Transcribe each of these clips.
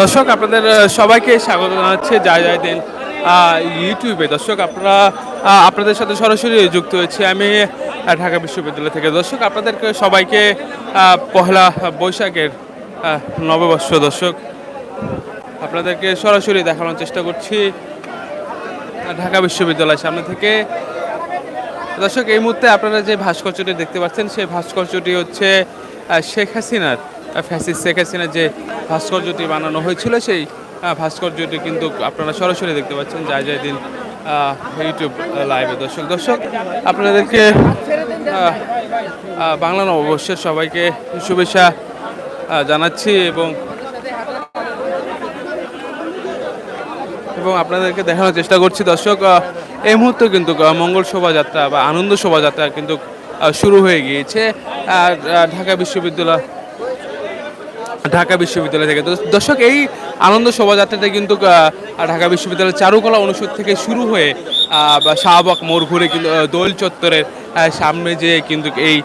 দর্শক, আপনাদের সবাইকে স্বাগত জানাচ্ছে জয় জয় দিন ইউটিউবে। দর্শক, আপনারা আপনাদের সাথে সরাসরি যুক্ত হয়েছে আমি ঢাকা বিশ্ববিদ্যালয় থেকে। দর্শক, আপনাদেরকে সবাইকে পহেলা বৈশাখের নববর্ষ দর্শক, আপনাদেরকে সরাসরি দেখানোর চেষ্টা করছি ঢাকা বিশ্ববিদ্যালয়ের সামনে থেকে। দর্শক, এই মুহূর্তে আপনারা যে ভাস্কর্যটি দেখতে পাচ্ছেন, সেই ভাস্কর্যটি হচ্ছে শেখ হাসিনার ফ্যাসিস শেখ হাসিনার যে ভাস্কর্যটি বানানো হয়েছিল সেই ভাস্কর্যটি কিন্তু আপনারা সরাসরি দেখতে পাচ্ছেন যায় যায় দিন ইউটিউব লাইভে দর্শক দর্শক, আপনাদেরকে বাংলা নববর্ষের সবাইকে শুভেচ্ছা জানাচ্ছি এবং এবং আপনাদেরকে দেখানোর চেষ্টা করছি। দর্শক এই মুহূর্তে কিন্তু মঙ্গল শোভাযাত্রা বা আনন্দ শোভাযাত্রা কিন্তু শুরু হয়ে গিয়েছে। আর ঢাকা বিশ্ববিদ্যালয় ঢাকা বিশ্ববিদ্যালয় থেকে। তো দর্শক, এই আনন্দ শোভাযাত্রাটা কিন্তু ঢাকা বিশ্ববিদ্যালয়ের চারুকলা অনুষদ থেকে শুরু হয়ে শাহবাগ মোড় ঘুরে কিন্তু দোল চত্বরের সামনে যে কিন্তু এই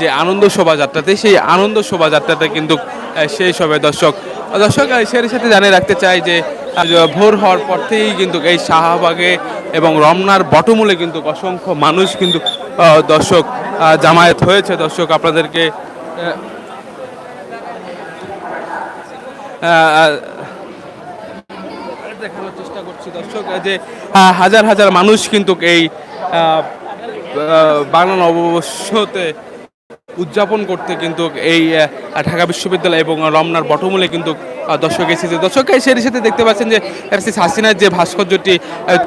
যে আনন্দ শোভাযাত্রাতে, সেই আনন্দ শোভাযাত্রাতে কিন্তু শেষ হবে দর্শক। দর্শক সেই সাথে জানিয়ে রাখতে চাই যে ভোর হওয়ার পর থেকেই কিন্তু এই শাহবাগে এবং রমনার বটমূলে কিন্তু অসংখ্য মানুষ কিন্তু দর্শক জামায়াত হয়েছে। দর্শক, আপনাদেরকে দেখানোর চেষ্টা করছি, দর্শক যে হাজার হাজার মানুষ কিন্তু এই বাংলা নববর্ষতে উদযাপন করতে কিন্তু এই ঢাকা বিশ্ববিদ্যালয় এবং রমনার বটমূলে কিন্তু দর্শক এসেছে। দর্শক সেই সাথে দেখতে পাচ্ছেন যে ফ্যাসিস হাসিনার যে ভাস্কর্যটি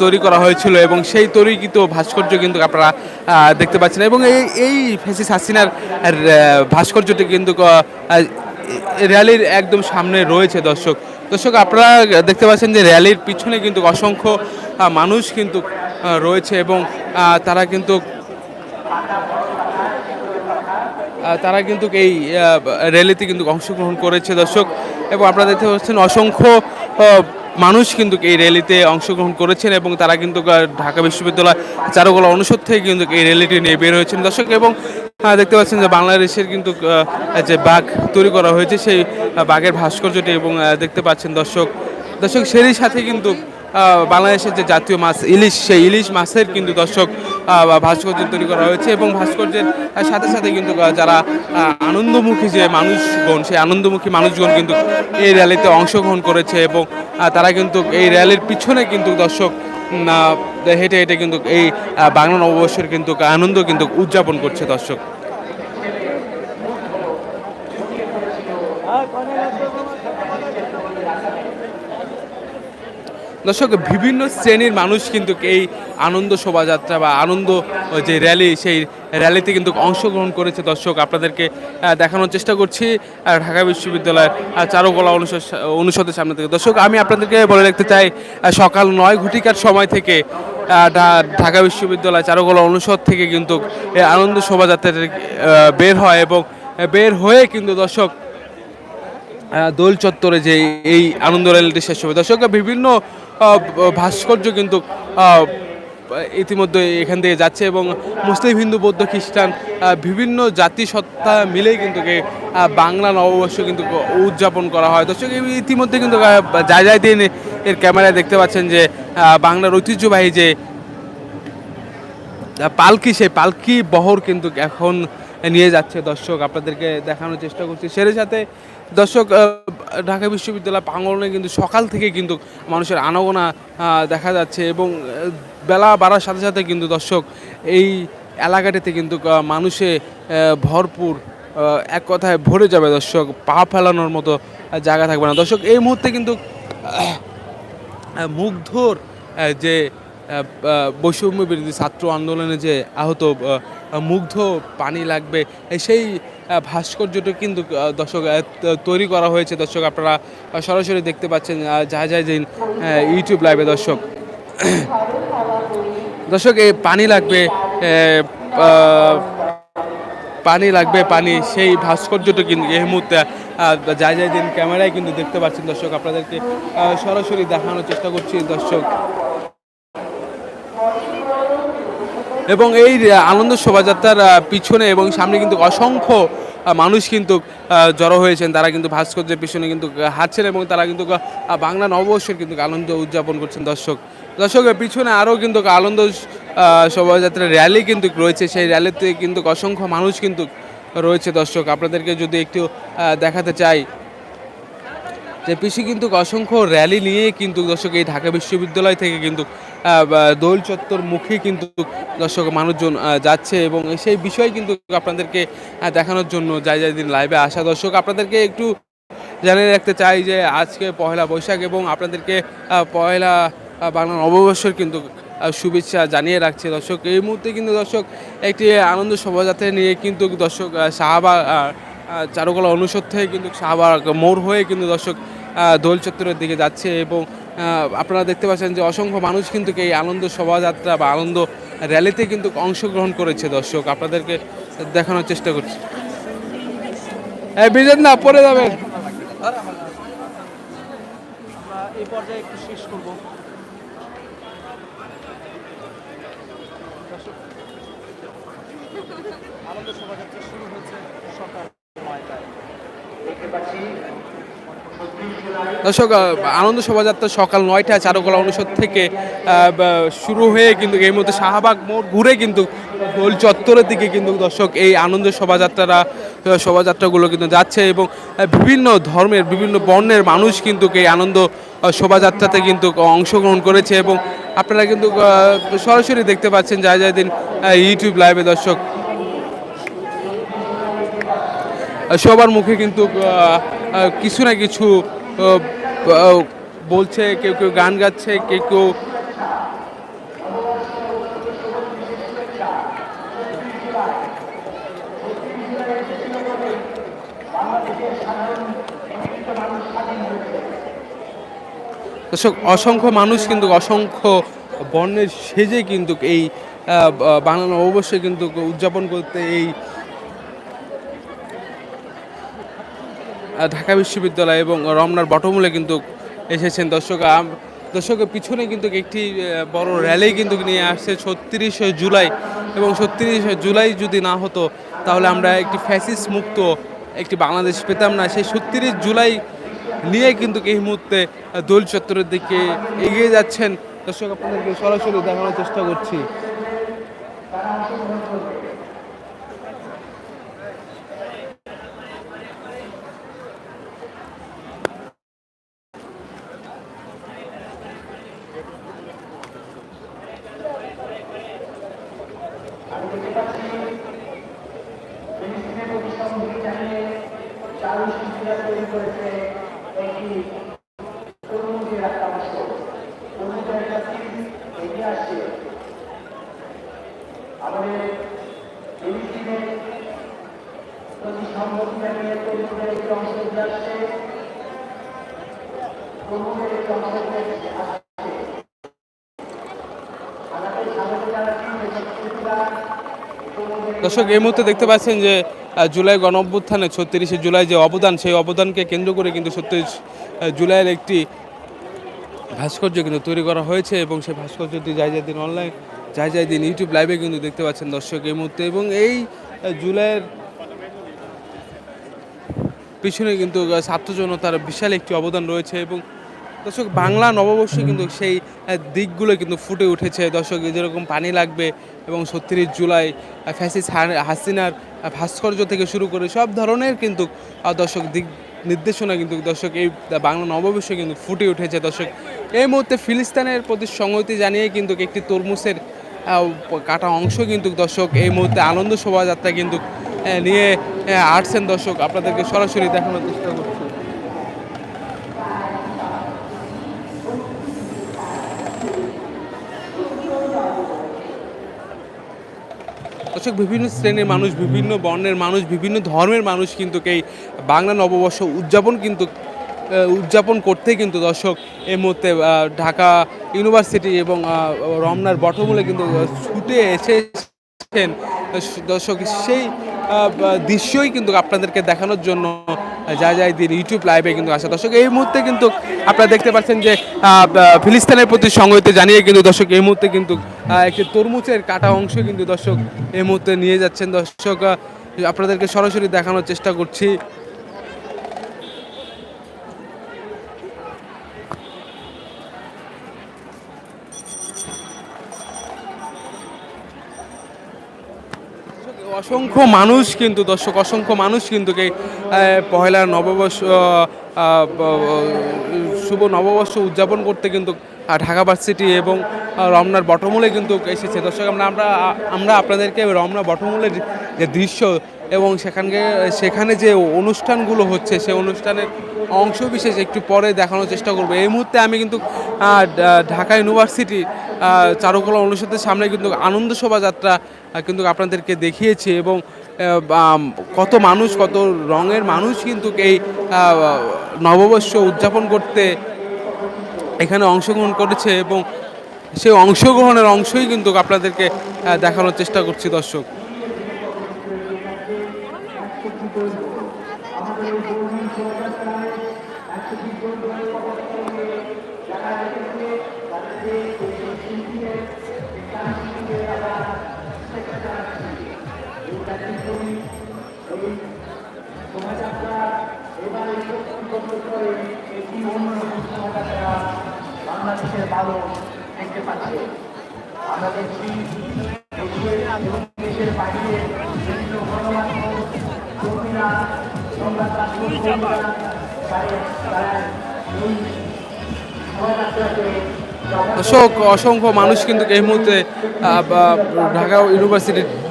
তৈরি করা হয়েছিল এবং সেই তৈরিকৃত ভাস্কর্য কিন্তু আপনারা দেখতে পাচ্ছেন এবং এই এই ফ্যাসিস হাসিনার ভাস্কর্যটি কিন্তু র্যালির একদম সামনে রয়েছে দর্শক। দর্শক, আপনারা দেখতে পাচ্ছেন যে র্যালির পিছনে কিন্তু অসংখ্য মানুষ কিন্তু রয়েছে এবং তারা কিন্তু তারা কিন্তু এই র্যালিতে কিন্তু অংশগ্রহণ করেছে দর্শক। এবং আপনারা দেখতে পাচ্ছেন অসংখ্য মানুষ কিন্তু এই র্যালিতে অংশগ্রহণ করেছেন এবং তারা কিন্তু ঢাকা বিশ্ববিদ্যালয় চারুকলা অনুষদ থেকে কিন্তু এই র্যালিটি নিয়ে বের হয়েছেন। দর্শক, এবং দেখতে পাচ্ছেন যে বাংলাদেশের কিন্তু যে বাঘ তৈরি করা হয়েছে, সেই বাঘের ভাস্কর্যটি এবং দেখতে পাচ্ছেন দর্শক। দর্শক, সেরই সাথে কিন্তু বাংলাদেশের যে জাতীয় মাছ, ইলিশ, সেই ইলিশ মাছের কিন্তু দর্শক ভাস্কর্য তৈরি করা হয়েছে এবং ভাস্কর্যের সাথে সাথে কিন্তু যারা আনন্দমুখী যে মানুষগণ, সেই আনন্দমুখী মানুষগণ কিন্তু এই র্যালিতে অংশগ্রহণ করেছে এবং তারা কিন্তু এই র্যালির পিছনে কিন্তু দর্শক হেঁটে হেঁটে কিন্তু এই বাংলা নববর্ষের কিন্তু আনন্দ কিন্তু উদযাপন করছে দর্শক। দর্শক, বিভিন্ন শ্রেণির মানুষ কিন্তু এই আনন্দ শোভাযাত্রা বা আনন্দ যে র্যালি সেই র্যালিতে কিন্তু অংশগ্রহণ করেছে দর্শক। আপনাদেরকে দেখানোর চেষ্টা করছি ঢাকা বিশ্ববিদ্যালয়ের চারুকলা অনুষদ, অনুষদের সামনে থেকে। দর্শক, আমি আপনাদেরকে বলে রাখতে চাই সকাল নয় ঘটিকার সময় থেকে ঢাকা বিশ্ববিদ্যালয় চারুকলা অনুষদ থেকে কিন্তু আনন্দ শোভাযাত্রাটি বের হয় এবং বের হয়ে কিন্তু দর্শক দোল চত্বরে যে এই আনন্দ র্যালিটি শেষ হবে। দর্শক, বিভিন্ন ভাস্কর্য কিন্তু ইতিমধ্যে এখান থেকে যাচ্ছে এবং মুসলিম, হিন্দু, বৌদ্ধ, খ্রিস্টান বিভিন্ন জাতিসত্তা মিলেই কিন্তু বাংলা নববর্ষ কিন্তু উদযাপন করা হয়। দর্শক ইতিমধ্যে কিন্তু যায় যায় দিন এর ক্যামেরায় দেখতে পাচ্ছেন যে বাংলার ঐতিহ্যবাহী যে পালকি, সেই পালকি বহর কিন্তু এখন নিয়ে যাচ্ছে দর্শক। আপনাদেরকে দেখানোর চেষ্টা করছি। সের সাথে দর্শক ঢাকা বিশ্ববিদ্যালয় প্রাঙ্গণে কিন্তু সকাল থেকে কিন্তু মানুষের আনাগোনা দেখা যাচ্ছে এবং বেলা বাড়ার সাথে সাথে কিন্তু দর্শক এই এলাকাটিতে কিন্তু মানুষে ভরপুর এক কথায় ভরে যাবে দর্শক, পা ফেলানোর মতো জায়গা থাকবে না। দর্শক, এই মুহূর্তে কিন্তু মুগ্ধর যে বৈষম্য বিরোধী ছাত্র আন্দোলনে যে আহত মুগ্ধ পানি লাগবে, সেই ভাস্কর্যটা কিন্তু দর্শক তৈরি করা হয়েছে। দর্শক আপনারা সরাসরি দেখতে পাচ্ছেন আহ, যা যা দিন ইউটিউব লাইভে দর্শক। দর্শক এই পানি লাগবে পানি লাগবে পানি সেই ভাস্কর্যটা কিন্তু এই মুহূর্তে যাই যাই দিন ক্যামেরায় কিন্তু দেখতে পাচ্ছেন। দর্শক আপনাদেরকে সরাসরি দেখানোর চেষ্টা করছি। দর্শক এবং এই আনন্দ শোভাযাত্রার পিছনে এবং সামনে কিন্তু অসংখ্য মানুষ কিন্তু জড়ো হয়েছেন। তারা কিন্তু ভাস্কর্যের পিছনে কিন্তু হাঁটছেন এবং তারা কিন্তু বাংলা নববর্ষের কিন্তু আনন্দ উদযাপন করছেন দর্শক। দর্শকের পিছনে আরও কিন্তু আনন্দ শোভাযাত্রার র্যালি কিন্তু রয়েছে। সেই র্যালিতে কিন্তু অসংখ্য মানুষ কিন্তু রয়েছে দর্শক। আপনাদেরকে যদি একটু দেখাতে চাই, যে পিসি কিন্তু অসংখ্য র্যালি নিয়ে কিন্তু দর্শক এই ঢাকা বিশ্ববিদ্যালয় থেকে কিন্তু দোল চত্বর মুখে কিন্তু দর্শক মানুষজন যাচ্ছে এবং সেই বিষয় কিন্তু আপনাদেরকে দেখানোর জন্য যাই যাই দিন লাইভে আসা। দর্শক, আপনাদেরকে একটু জানিয়ে রাখতে চাই যে আজকে পয়লা বৈশাখ এবং আপনাদেরকে পয়লা বাংলা নববর্ষের কিন্তু শুভেচ্ছা জানিয়ে রাখছে। দর্শক, এই মুহূর্তে কিন্তু দর্শক একটি আনন্দ শোভাযাত্রা নিয়ে কিন্তু দর্শক শাহবাগ চারুকলা অনুষদ থেকে কিন্তু শাহবাগ মোড় হয়ে কিন্তু দর্শক দোল চত্বরের দিকে যাচ্ছে এবং আপনারা দেখতে পাচ্ছেন যে অসংখ্য মানুষ কিন্তু এই আনন্দ শোভাযাত্রা বা আনন্দ র্যালিতে কিন্তু অংশগ্রহণ করেছে, দর্শক। আপনাদেরকে দেখানোর চেষ্টা করছি। এই বিজেন না শেষ করব। আনন্দ শোভাযাত্রা শুরু হয়েছে সকাল নয়টায়। দর্শক আনন্দ শোভাযাত্রা সকাল নয়টায় চারুকলা অনুষদ থেকে শুরু হয়ে কিন্তু এই মুহূর্তে শাহবাগ মোড় ঘুরে কিন্তু দোল চত্বরের দিকে কিন্তু দর্শক এই আনন্দ শোভাযাত্রারা শোভাযাত্রাগুলো কিন্তু যাচ্ছে এবং বিভিন্ন ধর্মের, বিভিন্ন বর্ণের মানুষ কিন্তু এই আনন্দ শোভাযাত্রাতে কিন্তু অংশগ্রহণ করেছে এবং আপনারা কিন্তু সরাসরি দেখতে পাচ্ছেন যায় যায় দিন ইউটিউব লাইভে দর্শক সবার মুখে কিন্তু কিছু না কিছু বলছে কেউ কেউ গান গাচ্ছে কেউ কেউ অসংখ্য মানুষ কিন্তু অসংখ্য বর্ণের সেজে কিন্তু এই আহ, বা- বাংলা নববর্ষে কিন্তু উদযাপন করতে এই ঢাকা বিশ্ববিদ্যালয় এবং রমনার বটমূলে কিন্তু এসেছেন। দর্শক দর্শকের পিছনে কিন্তু একটি বড় র্যালি কিন্তু নিয়ে আসছে ছত্রিশে জুলাই। এবং ছত্রিশে জুলাই যদি না হতো, তাহলে আমরা একটি ফ্যাসিস মুক্ত একটি বাংলাদেশ পেতাম না। সেই ছত্রিশ জুলাই নিয়ে কিন্তু এই মুহূর্তে দোল চত্বরের দিকে এগিয়ে যাচ্ছেন। দর্শক, আপনাদেরকে সরাসরি দেখানোর চেষ্টা করছি। দর্শক, এই মুহূর্তে দেখতে পাচ্ছেন যে জুলাই গণ অভ্যুত্থানে ছত্রিশে জুলাই যে অবদান, সেই অবদানকে কেন্দ্র করে কিন্তু ছত্রিশ জুলাইয়ের একটি ভাস্কর্য কিন্তু তৈরি করা হয়েছে এবং সেই ভাস্কর্যটি যাই যাই দিন অনলাইন যাই যাই দিন ইউটিউব লাইভে কিন্তু দেখতে পাচ্ছেন দর্শক এই মুহূর্তে এবং এই জুলাইয়ের পিছনে কিন্তু ছাত্র জনতার বিশাল একটি অবদান রয়েছে এবং দর্শক, বাংলা নববর্ষে কিন্তু সেই দিকগুলো কিন্তু ফুটে উঠেছে। দর্শক যেরকম পানি লাগবে এবং ছত্রিশ জুলাই ফ্যাসিস হাসিনার ভাস্কর্য থেকে শুরু করে সব ধরনের কিন্তু দর্শক, দিক নির্দেশনা কিন্তু দর্শক, এই বাংলা নববর্ষে কিন্তু ফুটে উঠেছে। দর্শক, এই মুহূর্তে ফিলিস্তানের প্রতি সংহতি জানিয়ে কিন্তু একটি তরমুজের কাটা অংশ কিন্তু দর্শক, এই মুহূর্তে আনন্দ শোভাযাত্রা কিন্তু নিয়ে আসছেন দর্শক। আপনাদেরকে সরাসরি দেখানোর চেষ্টা করছি। দর্শক, বিভিন্ন শ্রেণির মানুষ, বিভিন্ন বর্ণের মানুষ, বিভিন্ন ধর্মের মানুষ কিন্তু এই বাংলা নববর্ষ উদযাপন কিন্তু উদযাপন করতে কিন্তু দর্শক এই মুহূর্তে ঢাকা ইউনিভার্সিটি এবং রমনার বটমূলে কিন্তু ছুটে এসেছেন। দর্শক, সেই দৃশ্যই কিন্তু আপনাদেরকে দেখানোর জন্য যা যায় দিন ইউটিউব লাইভে কিন্তু আসা। দর্শক, এই মুহূর্তে কিন্তু আপনারা দেখতে পাচ্ছেন যে ফিলিস্তানের প্রতি সংহিত জানিয়ে কিন্তু দর্শক, এই মুহূর্তে কিন্তু একটি তরমুজের কাটা অংশ কিন্তু দর্শক এই মুহূর্তে নিয়ে যাচ্ছেন। দর্শক আপনাদেরকে সরাসরি দেখানোর চেষ্টা করছি। অসংখ্য মানুষ কিন্তু, দর্শক, অসংখ্য মানুষ কিন্তু এই পহেলা নববর্ষ শুভ নববর্ষ উদযাপন করতে কিন্তু ঢাকা ভার্সিটি এবং রমনার বটমূলে কিন্তু এসেছে। দর্শক, আমরা আমরা আমরা আপনাদেরকে রমনা বটমূলের যে দৃশ্য এবং সেখানকে, সেখানে যে অনুষ্ঠানগুলো হচ্ছে সেই অনুষ্ঠানের অংশ বিশেষ একটু পরে দেখানোর চেষ্টা করব। এই মুহূর্তে আমি কিন্তু ঢাকা ইউনিভার্সিটি চারুকলা অনুষদের সামনে কিন্তু আনন্দ শোভাযাত্রা কিন্তু আপনাদেরকে দেখিয়েছি এবং কত মানুষ, কত রঙের মানুষ কিন্তু এই নববর্ষ উদযাপন করতে এখানে অংশগ্রহণ করেছে এবং সেই অংশগ্রহণের অংশই কিন্তু আপনাদেরকে দেখানোর চেষ্টা করছি দর্শক। মানুষ দেখতে পাচ্ছে। আমরা দেখছি দেশের বাইরে অসংখ্য মানুষ কিন্তু এই মুহূর্তে ঢাকা বা-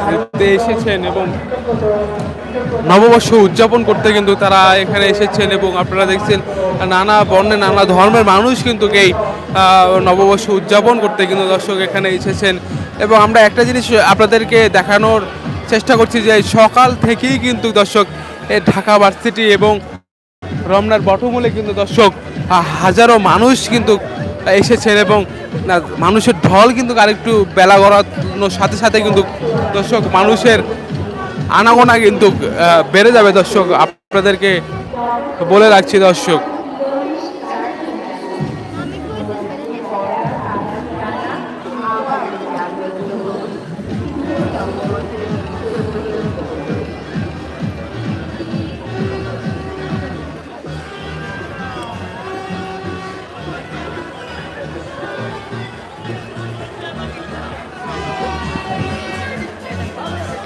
ইউনিভার্সিটিতে এসেছেন এবং নববর্ষ উদযাপন করতে কিন্তু তারা এখানে এসেছেন এবং আপনারা দেখছেন নানা বর্ণের নানা ধর্মের মানুষ কিন্তু এই নববর্ষ উদযাপন করতে কিন্তু দর্শক এখানে এসেছেন। এবং আমরা একটা জিনিস আপনাদেরকে দেখানোর চেষ্টা করছি যে সকাল থেকেই কিন্তু দর্শক ঢাকা ভার্সিটি এবং রমনার বটমূলে কিন্তু দর্শক হাজারো মানুষ কিন্তু এসেছেন এবং মানুষের ঢল কিন্তু আরেকটু বেলা গড়ানোর সাথে সাথে কিন্তু দর্শক মানুষের আনাগোনা কিন্তু বেড়ে যাবে দর্শক। আপনাদেরকে বলে রাখছি দর্শক।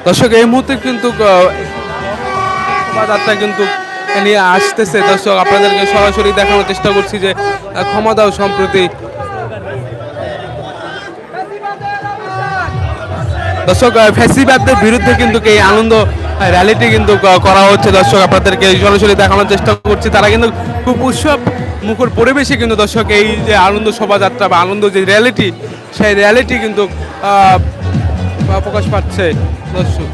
দর্শক, এই মুহূর্তে কিন্তু শোভাযাত্রা কিন্তু নিয়ে আসতেছে। দর্শক, আপনাদেরকে সরাসরি দেখানোর চেষ্টা করছি যে ক্ষমা দাও সম্প্রতি। দর্শক ফ্যাসিবাদদের বিরুদ্ধে কিন্তু এই আনন্দ র্যালিটি কিন্তু করা হচ্ছে। দর্শক, আপনাদেরকে সরাসরি দেখানোর চেষ্টা করছি। তারা কিন্তু খুব উৎসব মুখর পরিবেশে কিন্তু দর্শক, এই যে আনন্দ শোভাযাত্রা বা আনন্দ যে র্যালিটি সেই র্যালিটি কিন্তু প্রকাশ পাচ্ছে। দর্শক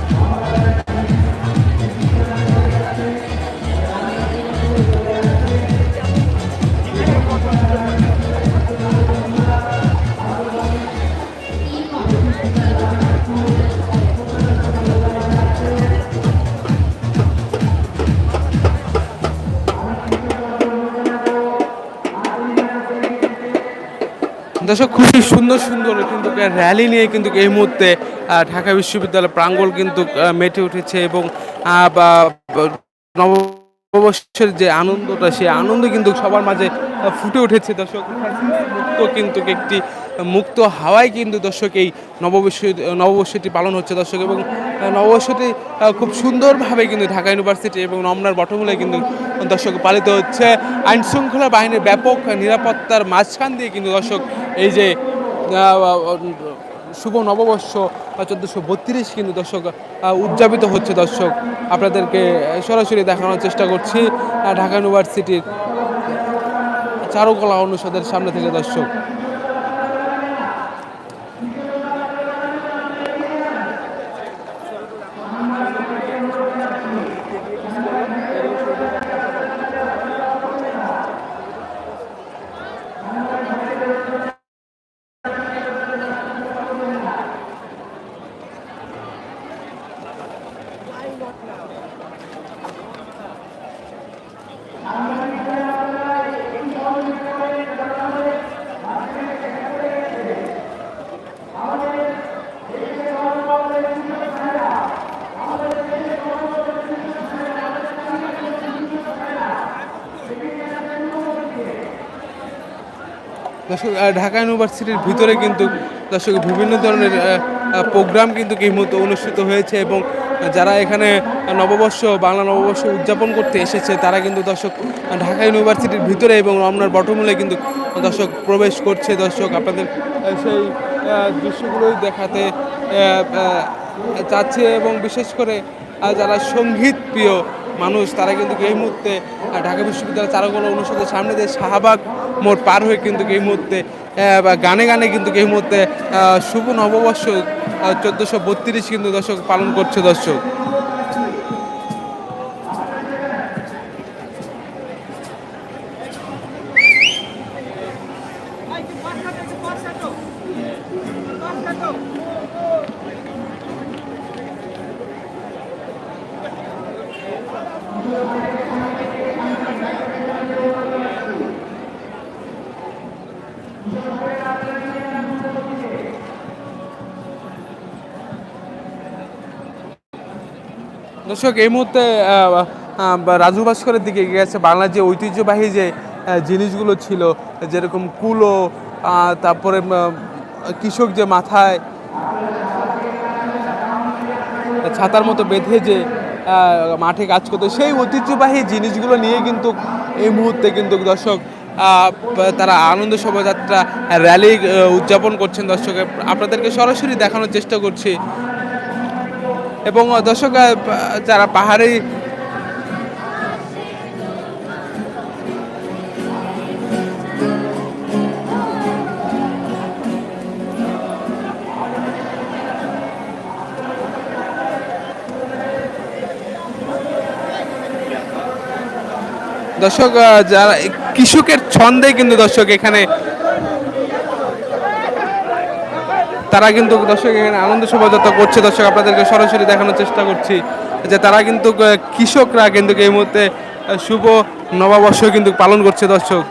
দর্শক, খুবই সুন্দর সুন্দর কিন্তু র্যালি নিয়ে কিন্তু এই মুহূর্তে ঢাকা বিশ্ববিদ্যালয় প্রাঙ্গণ কিন্তু মেটে উঠেছে এবং নববর্ষের যে আনন্দটা, সেই আনন্দ কিন্তু সবার মাঝে ফুটে উঠেছে। দর্শক কিন্তু একটি মুক্ত হাওয়ায় কিন্তু দর্শক এই নববর্ষ, নববর্ষটি পালন হচ্ছে দর্শক এবং নববর্ষটি খুব সুন্দরভাবে কিন্তু ঢাকা ইউনিভার্সিটি এবং রমনার বটমূলে কিন্তু দর্শক পালিত হচ্ছে। আইন শৃঙ্খলা বাহিনীর ব্যাপক নিরাপত্তার মাঝখান দিয়ে কিন্তু দর্শক এই যে শুভ নববর্ষ চোদ্দোশো বত্রিশ কিন্তু দর্শক উদযাপিত হচ্ছে দর্শক। আপনাদেরকে সরাসরি দেখানোর চেষ্টা করছি ঢাকা ইউনিভার্সিটির চারুকলা অনুষদের সামনে থেকে দর্শক। দর্শক ঢাকা ইউনিভার্সিটির ভিতরে কিন্তু দর্শক বিভিন্ন ধরনের প্রোগ্রাম কিন্তু এই মুহূর্তে অনুষ্ঠিত হয়েছে এবং যারা এখানে নববর্ষ, বাংলা নববর্ষ উদযাপন করতে এসেছে, তারা কিন্তু দর্শক ঢাকা ইউনিভার্সিটির ভিতরে এবং রমনার বটমূলে কিন্তু দর্শক প্রবেশ করছে। দর্শক, আপনাদের সেই দৃশ্যগুলোই দেখাতে চাচ্ছে এবং বিশেষ করে যারা সংগীত প্রিয় মানুষ, তারা কিন্তু এই মুহূর্তে ঢাকা বিশ্ববিদ্যালয় চারুকলা অনুষদের সামনে দিয়ে শাহবাগ মোড় পার হয়ে কিন্তু এই মুহূর্তে বা গানে গানে কিন্তু এই মুহূর্তে শুভ নববর্ষ চোদ্দোশো বত্রিশ কিন্তু দর্শক পালন করছে দর্শক। দর্শক, এই মুহূর্তে রাজু ভাস্করের দিকে এগিয়ে গেছে বাংলার যে ঐতিহ্যবাহী যে জিনিসগুলো ছিল, যেরকম কুলো তারপরে কৃষক যে মাথায় ছাতার মতো বেঁধে যে মাঠে কাজ করতো, সেই ঐতিহ্যবাহী জিনিসগুলো নিয়ে কিন্তু এই মুহূর্তে কিন্তু দর্শক তারা আনন্দ শোভাযাত্রা, র্যালি উদযাপন করছেন দর্শক আপনাদেরকে সরাসরি দেখানোর চেষ্টা করছি এবং দর্শক যারা পাহাড়ি দর্শক যারা কৃষকের ছন্দে কিন্তু দর্শক এখানে তারা কিন্তু দর্শক এখানে আনন্দ শোভাযাত্রা করছে। দর্শক, আপনাদেরকে সরাসরি দেখানোর চেষ্টা করছি যে তারা কিন্তু কৃষকরা কিন্তু এই মুহূর্তে শুভ নববর্ষ কিন্তু পালন করছে দর্শক।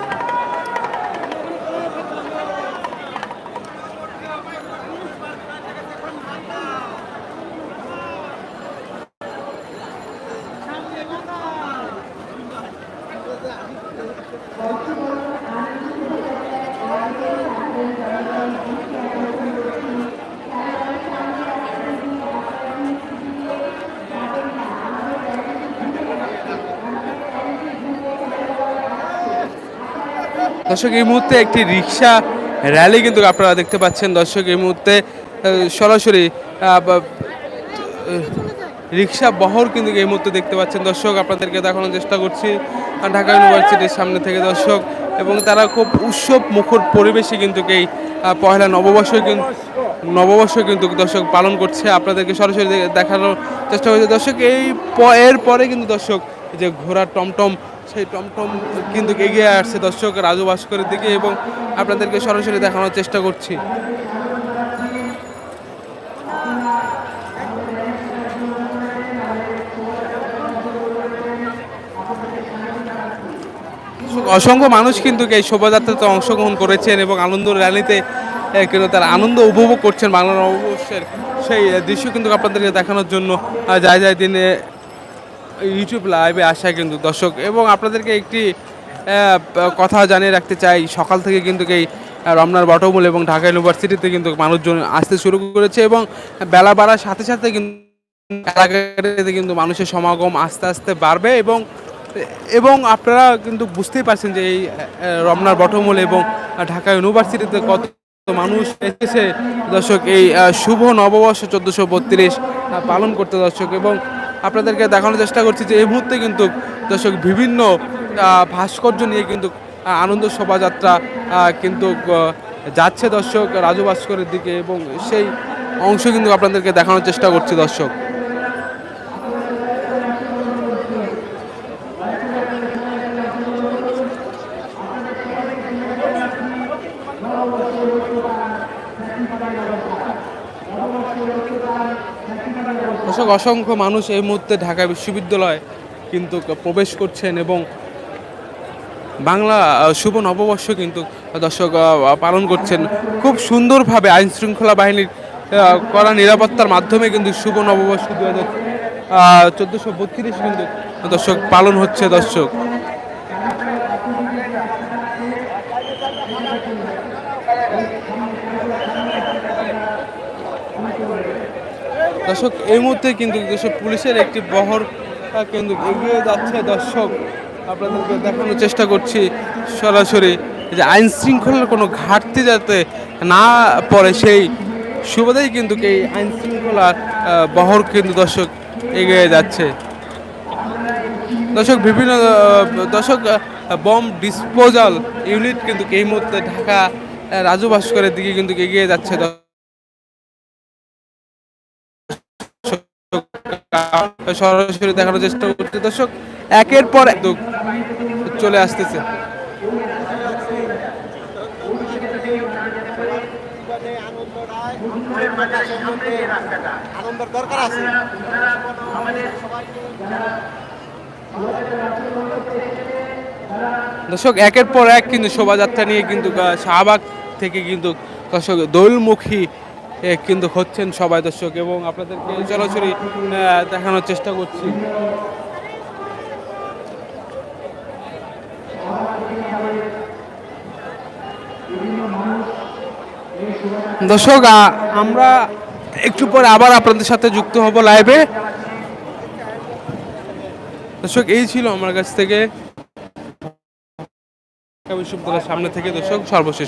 দর্শক, এই মুহূর্তে একটি রিক্সা র্যালি কিন্তু আপনারা দেখতে পাচ্ছেন। দর্শক, এই মুহূর্তে সরাসরি রিক্সা বহর কিন্তু এই মুহূর্তে দেখতে পাচ্ছেন। দর্শক, আপনাদেরকে দেখানোর চেষ্টা করছি ঢাকা ইউনিভার্সিটির সামনে থেকে। দর্শক, এবং তারা খুব উৎসব মুখর পরিবেশে কিন্তু এই পয়লা নববর্ষ কিন্তু নববর্ষ কিন্তু দর্শক পালন করছে। আপনাদেরকে সরাসরি দেখানোর চেষ্টা করছে। দর্শক, এই প- এর পরে কিন্তু দর্শক যে ঘোড়ার টমটম সেই টমটম কিন্তু এগিয়ে আসছে দর্শক রাজু ভাস্করের দিকে এবং আপনাদেরকে সরাসরি দেখানোর চেষ্টা করছি। অসংখ্য মানুষ কিন্তু এই শোভাযাত্রাতে অংশগ্রহণ করেছেন এবং আনন্দ র্যালিতে কিন্তু তারা আনন্দ উপভোগ করছেন বাংলা নববর্ষের সেই দৃশ্য কিন্তু আপনাদেরকে দেখানোর জন্য যায় যায় দিনে ইউটিউব লাইভে আসা কিন্তু দর্শক এবং আপনাদেরকে একটি কথা জানিয়ে রাখতে চাই। সকাল থেকে কিন্তু এই রমনার বটমূল এবং ঢাকা ইউনিভার্সিটিতে কিন্তু মানুষজন আসতে শুরু করেছে এবং বেলা বাড়ার সাথে সাথে কিন্তু কিন্তু মানুষের সমাগম আস্তে আস্তে বাড়বে এবং এবং আপনারা কিন্তু বুঝতেই পারছেন যে এই রমনার বটমূল এবং ঢাকা ইউনিভার্সিটিতে কত মানুষ এসেছে। দর্শক, এই শুভ নববর্ষ চোদ্দোশো বত্রিশ পালন করতে দর্শক এবং আপনাদেরকে দেখানোর চেষ্টা করছি যে এই মুহূর্তে কিন্তু দর্শক বিভিন্ন ভাস্কর্য নিয়ে কিন্তু আনন্দ শোভাযাত্রা কিন্তু যাচ্ছে দর্শক রাজু ভাস্করের দিকে এবং সেই অংশ কিন্তু আপনাদেরকে দেখানোর চেষ্টা করছি দর্শক। দর্শক, অসংখ্য মানুষ এই মুহূর্তে ঢাকা বিশ্ববিদ্যালয় কিন্তু প্রবেশ করছেন এবং বাংলা শুভ নববর্ষ কিন্তু দর্শক পালন করছেন। খুব সুন্দরভাবে আইন শৃঙ্খলা বাহিনীর করা নিরাপত্তার মাধ্যমে কিন্তু শুভ নববর্ষ দু হাজার চোদ্দোশো বত্রিশ কিন্তু দর্শক পালন হচ্ছে দর্শক। দর্শক, এই মুহূর্তে কিন্তু দেশের পুলিশের একটি বহর কিন্তু এগিয়ে যাচ্ছে দর্শক, আপনাদেরকে দেখানোর চেষ্টা করছি সরাসরি যে আইন শৃঙ্খলার কোনো ঘাটতি যাতে না পড়ে সেই সুবাদেই কিন্তু এই আইন শৃঙ্খলার বহর কিন্তু দর্শক এগিয়ে যাচ্ছে। দর্শক, বিভিন্ন দর্শক বম ডিসপোজাল ইউনিট কিন্তু এই মুহূর্তে ঢাকা রাজু ভাস্করের দিকে কিন্তু এগিয়ে যাচ্ছে সরাসরি দেখানোর চেষ্টা করছে। দর্শক, একের পর চলে আসতেছে। দর্শক, একের পর এক কিন্তু শোভাযাত্রা নিয়ে কিন্তু শাহবাগ থেকে কিন্তু দর্শক দোলমুখী কিন্তু হচ্ছেন সবাই দর্শক এবং আপনাদেরকে সরাসরি দেখানোর চেষ্টা করছি। দর্শক আমরা একটু পরে আবার আপনাদের সাথে যুক্ত হব লাইভে। দর্শক, এই ছিল আমার কাছ থেকে। বিশ্ববিদ্যালয়ের সামনে থেকে দর্শক, সর্বশেষ